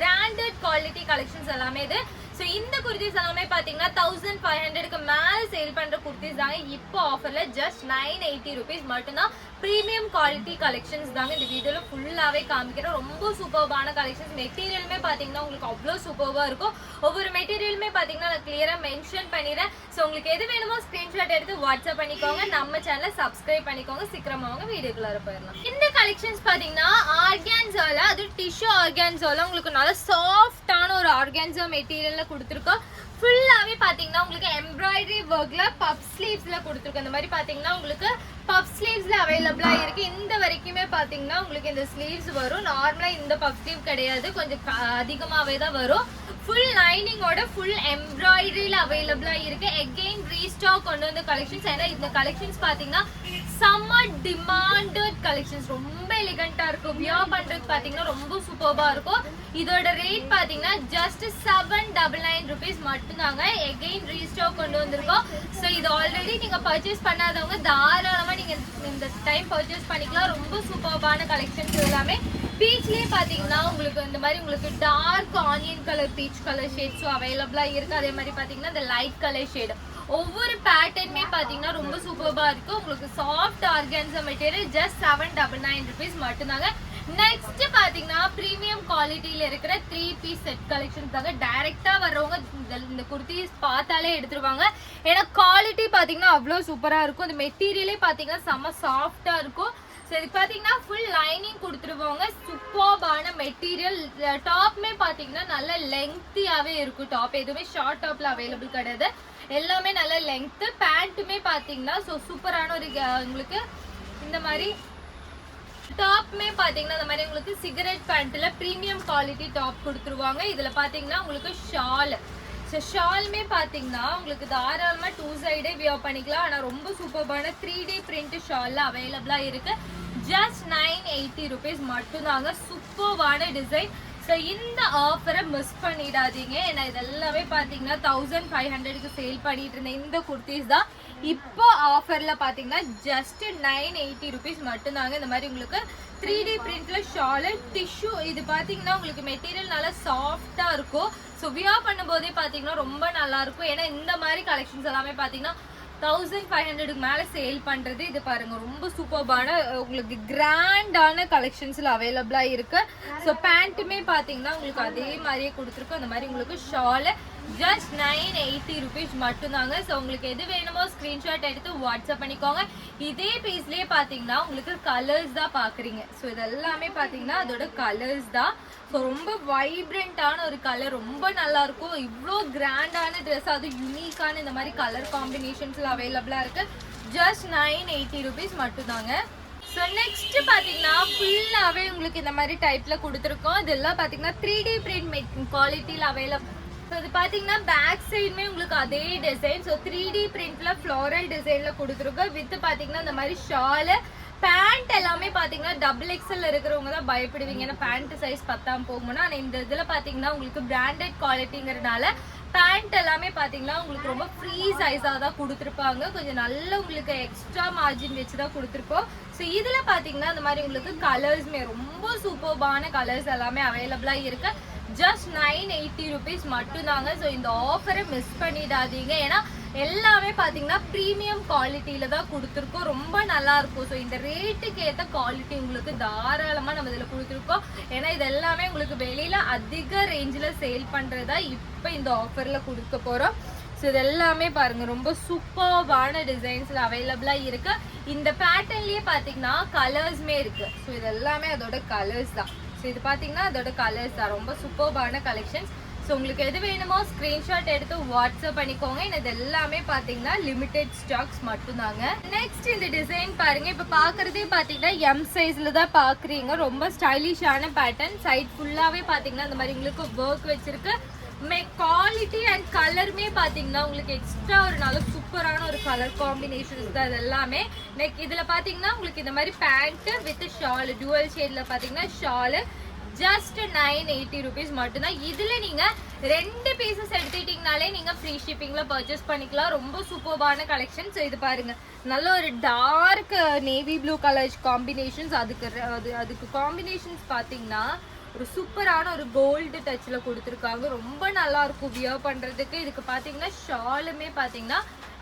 Branded quality collections எல்லாமே இது. So இந்த குர்த்திஸ் எல்லாமே பார்த்தீங்கன்னா தௌசண்ட் ஃபைவ் ஹண்ட்ரடுக்கு மேலே சேல் பண்ணுற குர்த்திஸ் தாங்க. இப்போ ஆஃபரில் ஜஸ்ட் நைன் எயிட்டி ருபீஸ் மட்டும்தான் ப்ரீமியம் குவாலிட்டி கலெக்ஷன்ஸ் தாங்க இந்த வீடியோவில் ஃபுல்லாகவே காமிக்கிறோம். ரொம்ப சூப்பர்பான கலெக்ஷன்ஸ் மெட்டீரியலுமே பார்த்தீங்கன்னா உங்களுக்கு அவ்வளோ சூப்பர்வாக இருக்கும். ஒவ்வொரு மெட்டீரியலுமே பார்த்தீங்கன்னா நான் கிளியராக மென்ஷன் பண்ணிடுறேன். ஸோ உங்களுக்கு எது வேணுமோ ஸ்க்ரீன்ஷாட் எடுத்து வாட்ஸ்அப் பண்ணிக்கோங்க. நம்ம சேனலை சப்ஸ்கிரைப் பண்ணிக்கோங்க. சீக்கிரமாக அவங்க வீடியோக்குள்ளார போயிடலாம். இந்த கலெக்ஷன்ஸ் பார்த்தீங்கன்னா ஆர்கான்ஸாவில் அது டிஷ்யூ ஆர்கான்ஸாவில் உங்களுக்கு நல்லா சாஃப்டான ஒரு ஆர்கான்ஸா மெட்டீரியலில் கொடுத்துருக்கோம். ஃபுல்லாவே பாத்தீங்கன்னா உங்களுக்கு எம்ப்ராய்டரி ஒர்க்ல பப்ஸ் ஸ்லீவ்ஸ்ல கொடுத்துருக்கோம் இந்த மாதிரி பாத்தீங்கன்னா உங்களுக்கு பப் ஸ்லீவ்ஸ்ல அவைலபிளா இருக்கு. இந்த வரைக்குமே பாத்தீங்கன்னா உங்களுக்கு இந்த ஸ்லீவ்ஸ் வரும். நார்மலா இந்த பப் ஸ்லீவ் கிடையாது. கொஞ்சம் க- அதிகமாவே தான் வரும். ஃபுல் லைனிங்கோட ஃபுல் எம்ப்ராய்டரியில அவைலபிளா இருக்கு. எகெயின் ரீஸ்டாக் கொண்டு வந்த கலெக்ஷன்ஸ் ஏன்னா இந்த கலெக்ஷன்ஸ் பாத்தீங்கன்னா சம்மர் டிமாண்டட் கலெக்ஷன்ஸ் ரொம்ப எலிகண்டா இருக்கும். வியர் பண்றது பாத்தீங்கன்னா ரொம்ப சூப்பர்பா இருக்கும். இதோட ரேட் பாத்தீங்கன்னா just seven double nine rupees மட்டும்தாங்க. எகெயின் ரீஸ்டாக் கொண்டு வந்திருக்கோம். ஸோ இது ஆல் ஆல்ரெடி நீங்க பர்ச்சேஸ் பண்ணாதவங்க தாராளமா நீங்க இந்த டைம் பர்ச்சேஸ் பண்ணிக்கலாம். ரொம்ப சூப்பர்பான கலெக்ஷன்ஸ் எல்லாமே. பீச்லயே பாத்தீங்கன்னா உங்களுக்கு இந்த மாதிரி உங்களுக்கு dark onion colour peach colour ஷேட்ஸும் அவைலபிளா இருக்கு. அதே மாதிரி பாத்தீங்கன்னா இந்த லைட் கலர் ஷேடு ஒவ்வொரு பேட்டர்னுமே பாத்தீங்கன்னா ரொம்ப சூப்பர்பா இருக்கும் உங்களுக்கு soft organza material just seven double nine rupees மட்டும்தாங்க. நெக்ஸ்ட் பாத்தீங்கன்னா ப்ரீமியம் குவாலிட்டியில இருக்கிற த்ரீ பீஸ் செட் கலெக்ஷன்ஸ் தாங்க டைரக்டா வர்றவங்க இந்த- இந்த குர்த்திஸ் பார்த்தாலே எடுத்துருவாங்க. ஏன்னா குவாலிட்டி பாத்தீங்கன்னா அவ்வளோ சூப்பரா இருக்கும். இந்த மெட்டீரியலே பாத்தீங்கன்னா செம்ம சாஃப்டா இருக்கும். ஸோ இது பார்த்தீங்கன்னா ஃபுல் லைனிங் கொடுத்துருவாங்க. சூப்பர்பான மெட்டீரியல் டாப்மே பார்த்தீங்கன்னா நல்ல லெங்க்த்தியாகவே இருக்கும். டாப் எதுவுமே ஷார்ட் டாப்பில் அவைலபிள் கிடையாது. எல்லாமே நல்ல லெங்க்த்து பேண்ட்டுமே பார்த்தீங்கன்னா ஸோ சூப்பரான ஒரு உங்களுக்கு இந்த மாதிரி டாப்மே பார்த்தீங்கன்னா இந்த மாதிரி உங்களுக்கு சிகரெட் பேண்ட்டில் ப்ரீமியம் குவாலிட்டி டாப் கொடுத்துருவாங்க. இதில் பார்த்தீங்கன்னா உங்களுக்கு ஷால் ஸோ ஷாலுமே பார்த்தீங்கன்னா உங்களுக்கு தாராளமாக டூ சைடே வியர் பண்ணிக்கலாம். ஆனால் ரொம்ப சூப்பர்பான த்ரீ டே பிரிண்ட் ஷாலில் அவைலபிளாக இருக்குது ஜஸ்ட் நைன் எயிட்டி ருபீஸ் மட்டும்தாங்க. சூப்பர்வான டிசைன் ஸோ இந்த ஆஃபரை மிஸ் பண்ணிடாதீங்க. ஏன்னா இதெல்லாமே பார்த்தீங்கன்னா தௌசண்ட் ஃபைவ் ஹண்ட்ரடுக்கு சேல் பண்ணிட்டு இருந்த இந்த குர்த்திஸ் தான். இப்போ ஆஃபரில் பார்த்தீங்கன்னா ஜஸ்ட் நைன் எயிட்டி ருபீஸ் மட்டும்தாங்க. இந்த மாதிரி உங்களுக்கு த்ரீ டி பிரிண்ட்டில் ஷாலு டிஷ்யூ இது பார்த்தீங்கன்னா உங்களுக்கு மெட்டீரியல் நல்லா சாஃப்டாக இருக்கும். ஸோ வியா பண்ணும்போதே பார்த்தீங்கன்னா ரொம்ப நல்லாயிருக்கும் ஏன்னா இந்த மாதிரி கலெக்ஷன்ஸ் எல்லாமே பார்த்தீங்கன்னா தௌசண்ட் ஃபைவ் ஹண்ட்ரடுக்கு மேலே சேல் பண்ணுறது இது பாருங்க ரொம்ப சூப்பர்பான உங்களுக்கு கிராண்டான கலெக்ஷன்ஸில் அவைலபிளாக இருக்கு. ஸோ பேண்ட்டுமே பார்த்தீங்கன்னா உங்களுக்கு அதே மாதிரியே கொடுத்துருக்கோம். அந்த மாதிரி உங்களுக்கு shawl just nine eighty rupees மட்டும்தாங்க. ஸோ உங்களுக்கு எது வேணுமோ ஸ்க்ரீன்ஷாட் எடுத்து வாட்ஸ்அப் பண்ணிக்கோங்க. இதே பீஸ்லேயே பார்த்தீங்கன்னா உங்களுக்கு கலர்ஸ் தான் பார்க்குறீங்க ஸோ இதெல்லாமே பார்த்தீங்கன்னா அதோட கலர்ஸ் தான். ஸோ ரொம்ப வைப்ரண்ட்டான ஒரு கலர் ரொம்ப நல்லாயிருக்கும் இவ்வளோ கிராண்டான ட்ரெஸ் அது யூனிக்கான இந்த மாதிரி கலர் காம்பினேஷன்ஸில் அவைலபிளாக இருக்குது ஜஸ்ட் நைன் எயிட்டி ருபீஸ் மட்டும்தாங்க. ஸோ நெக்ஸ்ட் பார்த்தீங்கன்னா ஃபுல்லாகவே உங்களுக்கு இந்த மாதிரி டைப்பில் கொடுத்துருக்கோம். இதெல்லாம் பார்த்தீங்கன்னா த்ரீ டி பிரிண்ட் குவாலிட்டியில் அவைலபிள் ஸோ இது பார்த்தீங்கன்னா பேக் சைடுமே உங்களுக்கு அதே டிசைன் ஸோ த்ரீ டி பிரிண்ட்ல ஃப்ளோரல் டிசைனில் கொடுத்துருக்கோம். வித் பார்த்தீங்கன்னா இந்த மாதிரி ஷாலு பேண்ட் எல்லாமே பார்த்தீங்கன்னா டபுள் எக்ஸல் இருக்கிறவங்க தான் பயப்படுவீங்க. ஏன்னா பேண்ட் சைஸ் பத்தாம் போகும்னா. ஆனால் இந்த இதில் பார்த்தீங்கன்னா உங்களுக்கு பிராண்டட் குவாலிட்டிங்கிறதுனால பேண்ட் எல்லாமே பார்த்தீங்கன்னா உங்களுக்கு ரொம்ப ஃப்ரீ சைஸாக தான் கொடுத்துருப்பாங்க. கொஞ்சம் நல்ல உங்களுக்கு எக்ஸ்ட்ரா மார்ஜின் வச்சு தான் கொடுத்துருப்போம் ஸோ இதில் பார்த்தீங்கன்னா இந்த மாதிரி உங்களுக்கு கலர்ஸ்மே ரொம்ப சூப்பர்பான கலர்ஸ் எல்லாமே அவைலபிளாக இருக்குது ஜஸ்ட் நைன் எயிட்டி ருபீஸ் மட்டும்தாங்க. ஸோ இந்த ஆஃபரை மிஸ் பண்ணிடாதீங்க. ஏன்னா எல்லாமே பார்த்தீங்கன்னா ப்ரீமியம் குவாலிட்டியில் தான் கொடுத்துருக்கோம். ரொம்ப நல்லா இருக்கும் ஸோ இந்த ரேட்டுக்கு ஏற்ற குவாலிட்டி உங்களுக்கு தாராளமாக நம்ம இதில் கொடுத்துருக்கோம். ஏன்னா இது எல்லாமே உங்களுக்கு வெளியில் அதிக ரேஞ்சில் சேல் பண்ணுறதா இப்போ இந்த ஆஃபரில் கொடுக்க போகிறோம் ஸோ இது எல்லாமே பாருங்கள் ரொம்ப சூப்பர்வான டிசைன்ஸில் அவைலபிளாக இருக்குது இந்த பேட்டர்ன்லேயே பார்த்தீங்கன்னா கலர்ஸுமே இருக்குது ஸோ இது எல்லாமே அதோட கலர்ஸ் தான். ஸோ இது பார்த்தீங்கன்னா அதோட கலர்ஸ் தான். ரொம்ப சூப்பர்பான கலெக்ஷன்ஸ் ஸோ உங்களுக்கு எது வேணுமோ ஸ்க்ரீன்ஷாட் எடுத்து வாட்ஸ்அப் பண்ணிக்கோங்க. இது எல்லாமே பார்த்தீங்கன்னா லிமிடெட் ஸ்டாக்ஸ் மட்டும்தாங்க. நெக்ஸ்ட் இந்த டிசைன் பாருங்க. இப்போ பார்க்குறதே பார்த்தீங்கன்னா எம் சைஸில் தான் பார்க்குறீங்க ரொம்ப ஸ்டைலிஷான பேட்டர்ன் சைட் ஃபுல்லாகவே பார்த்தீங்கன்னா இந்த மாதிரி உங்களுக்கு ஒர்க் வச்சிருக்கு. குவாலிட்டி அண்ட் கலருமே பார்த்தீங்கன்னா உங்களுக்கு எக்ஸ்ட்ரா ஒரு நல்ல சூப்பரான ஒரு கலர் காம்பினேஷன்ஸ் தான் இது எல்லாமே. நெக் இதில் பார்த்தீங்கன்னா உங்களுக்கு இந்த மாதிரி பேண்ட்டு வித் ஷால் டுவல் ஷேடில் பார்த்தீங்கன்னா shawl just nine eighty rupees மட்டும்தான். இதில் நீங்கள் ரெண்டு பீசஸ் எடுத்துக்கிட்டிங்கனாலே நீங்கள் ஃப்ரீ ஷிப்பிங்கில் பர்ச்சேஸ் பண்ணிக்கலாம். ரொம்ப சூப்பர்பான கலெக்ஷன்ஸ் இது பாருங்கள் நல்ல ஒரு dark navy blue colour combinations அதுக்கு அது அதுக்கு காம்பினேஷன்ஸ் பார்த்தீங்கன்னா ஒரு சூப்பரான ஒரு கோல்டு டச்சில் கொடுத்துருக்காங்க. ரொம்ப நல்லா இருக்கும் வியர் பண்ணுறதுக்கு இதுக்கு பார்த்தீங்கன்னா ஷாலுமே பார்த்தீங்கன்னா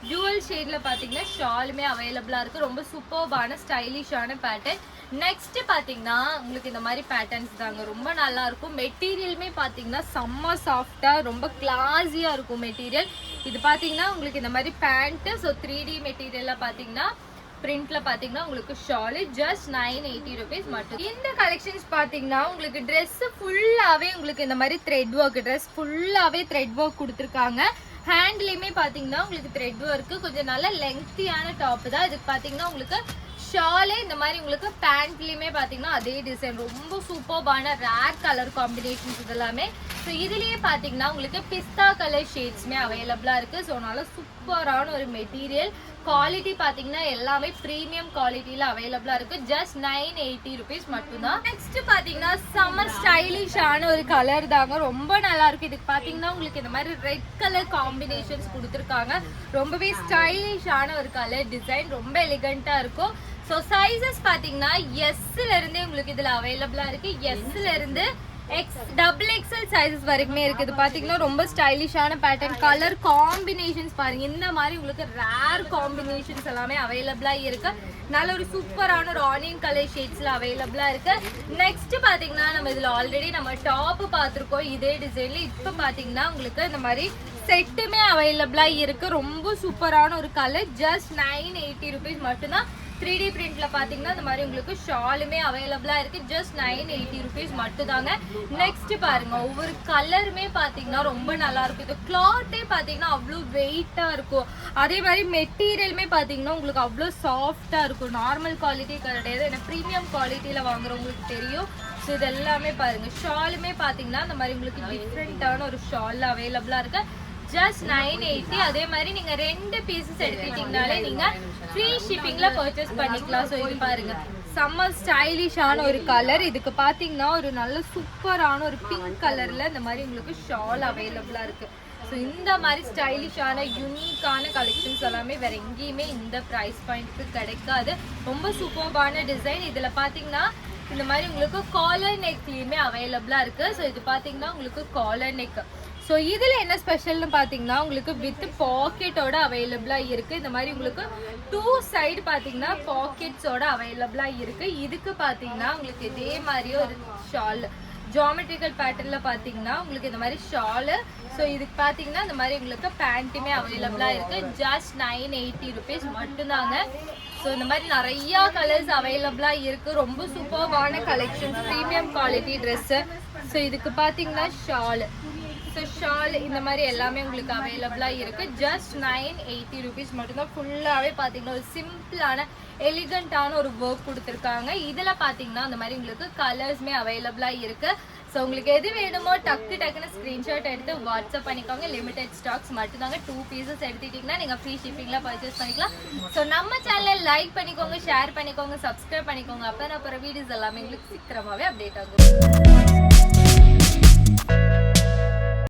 ஜுவல் ஷேடில் பார்த்தீங்கன்னா ஷாலுமே அவைலபிளாக இருக்குது ரொம்ப சூப்பர்பான ஸ்டைலிஷான பேட்டர்ன் நெக்ஸ்ட் பார்த்தீங்கன்னா உங்களுக்கு இந்த மாதிரி பேட்டர்ன்ஸ் தாங்க. ரொம்ப நல்லா இருக்கும் மெட்டீரியலுமே பார்த்தீங்கன்னா செம்ம சாஃப்டாக ரொம்ப கிளாஸியாக இருக்கும் மெட்டீரியல் இது பார்த்தீங்கன்னா உங்களுக்கு இந்த மாதிரி பேண்ட்டு ஸோ த்ரீ டி மெட்டீரியலில் பார்த்தீங்கன்னா பிரிண்ட்ல பாத்தீங்கன்னா உங்களுக்கு shawl just nine eighty rupees மட்டும். இந்த கலெக்ஷன்ஸ் பாத்தீங்கன்னா உங்களுக்கு ட்ரெஸ் ஃபுல்லாவே உங்களுக்கு இந்த மாதிரி த்ரெட் ஒர்க் ட்ரெஸ் ஃபுல்லாவே த்ரெட் ஒர்க் கொடுத்துருக்காங்க. ஹேண்ட்லேயுமே பார்த்தீங்கன்னா உங்களுக்கு த்ரெட் ஒர்க்கு கொஞ்சம் நல்ல லெங்க்தியான டாப் தான். இதுக்கு பார்த்தீங்கன்னா உங்களுக்கு ஷாலே இந்த மாதிரி உங்களுக்கு பேண்ட்லேயுமே பார்த்தீங்கன்னா அதே டிசைன் ரொம்ப சூப்பர்பான ரேர் கலர் காம்பினேஷன்ஸ் இதெல்லாமே. ஸோ இதுலேயே பார்த்தீங்கன்னா உங்களுக்கு பிஸ்தா கலர் ஷேட்ஸுமே அவைலபிளாக இருக்குது ஸோ நல்லா சூப்பரான ஒரு மெட்டீரியல் குவாலிட்டி பாத்தீங்கன்னா எல்லாமே ப்ரீமியம் குவாலிட்டியில அவைலபிளா இருக்கு. ஜஸ்ட் நைன் எயிட்டி ருபீஸ் மட்டும்தான். நெக்ஸ்ட் பாத்தீங்கன்னா சம்மர் ஸ்டைலிஷான ஒரு கலர் தாங்க. ரொம்ப நல்லா இருக்கு. இதுக்கு பாத்தீங்கன்னா உங்களுக்கு இந்த மாதிரி ரெட் கலர் காம்பினேஷன்ஸ் கொடுத்துருக்காங்க. ரொம்பவே ஸ்டைலிஷான ஒரு கலர் டிசைன் ரொம்ப எலிகண்டா இருக்கும். ஸோ சைஸஸ் பாத்தீங்கன்னா எஸ்ல இருந்தே உங்களுக்கு இதுல அவைலபிளா இருக்கு. எஸ்ல இருந்து எக்ஸ் டபுள் எக்ஸல் சைஸஸ் வரைக்குமே இருக்குது பார்த்தீங்கன்னா ரொம்ப ஸ்டைலிஷான பேட்டர்ன் கலர் காம்பினேஷன்ஸ் பாருங்க. இந்த மாதிரி உங்களுக்கு ரேர் காம்பினேஷன்ஸ் எல்லாமே அவைலபிளாக இருக்கு. நல்ல ஒரு சூப்பரான ஒரு ஆனியன் கலர் ஷேட்ஸில் அவைலபிளாக இருக்கு. நெக்ஸ்ட் பார்த்தீங்கன்னா நம்ம இதில் ஆல்ரெடி நம்ம டாப் பார்த்துருக்கோம் இதே டிசைனில் இப்போ பார்த்தீங்கன்னா உங்களுக்கு இந்த மாதிரி செட்டுமே அவைலபிளாக இருக்கு. ரொம்ப சூப்பரான ஒரு colour just nine eighty rupees மட்டும்தான். த்ரீ டி பிரிண்ட்ல பாத்தீங்கன்னா இந்த மாதிரி உங்களுக்கு ஷாலுமே அவைலபிளா இருக்கு. ஜஸ்ட் நைன் எயிட்டி ருபீஸ் மட்டும் தாங்க நெக்ஸ்ட் பாருங்க ஒவ்வொரு கலருமே பாத்தீங்கன்னா ரொம்ப நல்லா இருக்கும். இது கிளாத்தே பாத்தீங்கன்னா அவ்வளோ வெயிட்டா இருக்கும். அதே மாதிரி மெட்டீரியலுமே பாத்தீங்கன்னா உங்களுக்கு அவ்வளோ சாஃப்டா இருக்கும். நார்மல் குவாலிட்டி கிடையாது. ஏன்னா ப்ரீமியம் குவாலிட்டியில வாங்குறவங்களுக்கு தெரியும். ஸோ இது எல்லாமே பாருங்க. ஷாலுமே பாத்தீங்கன்னா இந்த மாதிரி உங்களுக்கு டிஃப்ரெண்டான ஒரு ஷால் அவைலபிளா இருக்கு. ஜஸ்ட் நைன் எயிட்டி அதே மாதிரி நீங்க ரெண்டு பீசஸ் எடுத்துட்டீங்கனாலே நீங்க ஃப்ரீ ஷிப்பிங்ல பர்ச்சேஸ் பண்ணிக்கலாம். ஸோ இது பாருங்க. செம்ம ஸ்டைலிஷான ஒரு கலர் இதுக்கு பாத்தீங்கன்னா ஒரு நல்ல சூப்பரான ஒரு பிங்க் கலர்ல இந்த மாதிரி உங்களுக்கு ஷால் அவைலபிளா இருக்கு. ஸோ இந்த மாதிரி ஸ்டைலிஷான யூனிக்கான கலெக்ஷன்ஸ் எல்லாமே வேற எங்கேயுமே இந்த ப்ரைஸ் பாயிண்ட்க்கு கிடைக்காது. ரொம்ப சூப்பர்பான டிசைன் இதில் பார்த்தீங்கன்னா இந்த மாதிரி உங்களுக்கு காலர் நெக்லேயுமே அவைலபிளாக இருக்குது ஸோ இது பார்த்தீங்கன்னா உங்களுக்கு காலர் நெக் ஸோ இதில் என்ன ஸ்பெஷல்னு பார்த்தீங்கன்னா உங்களுக்கு வித் பாக்கெட்டோட அவைலபிளாக இருக்குது இந்த மாதிரி உங்களுக்கு டூ சைடு பார்த்தீங்கன்னா பாக்கெட்ஸோட அவைலபிளாக இருக்குது இதுக்கு பார்த்தீங்கன்னா உங்களுக்கு இதே மாதிரி ஒரு ஷால் ஜாமெட்ரிக்கல் பேட்டர்னில் பார்த்தீங்கன்னா உங்களுக்கு இந்த மாதிரி ஷாலு ஸோ இதுக்கு பார்த்தீங்கன்னா இந்த மாதிரி உங்களுக்கு பேண்ட்டுமே அவைலபிளாக இருக்குது ஜஸ்ட் நைன் எயிட்டி ருபீஸ் மட்டும்தாங்க. ஸோ இந்த மாதிரி நிறையா கலர்ஸ் அவைலபிளாக இருக்குது ரொம்ப சூப்பர்வான collections premium quality dress so இதுக்கு பார்த்தீங்கன்னா ஷாலு ஸோ ஷால் இந்த மாதிரி எல்லாமே உங்களுக்கு அவைலபிளாக இருக்கு. ஜஸ்ட் நைன் எயிட்டி ருபீஸ் மட்டும்தான். ஃபுல்லாகவே பார்த்தீங்கன்னா ஒரு சிம்பிளான எலிகண்ட்டான ஒரு ஒர்க் கொடுத்துருக்காங்க. இதில் பார்த்தீங்கன்னா அந்த மாதிரி உங்களுக்கு கலர்ஸ்மே அவைலபிளாக இருக்கு. ஸோ உங்களுக்கு எது வேணுமோ டக்கு டக்குன்னு ஸ்க்ரீன்ஷாட் எடுத்து வாட்ஸ்அப் பண்ணிக்கோங்க. லிமிடெட் ஸ்டாக்ஸ் மட்டும்தாங்க. டூ பீசஸ் எடுத்துட்டிங்கன்னா நீங்கள் ஃப்ரீ ஷிப்பிங்கில் பர்ச்சேஸ் பண்ணிக்கலாம். ஸோ நம்ம சேனலை லைக் பண்ணிக்கோங்க ஷேர் பண்ணிக்கோங்க சப்ஸ்கிரைப் பண்ணிக்கோங்க. அப்போ நான் அப்புறம் வீடியோஸ் எல்லாமே உங்களுக்கு சீக்கிரமாகவே அப்டேட் ஆகும்.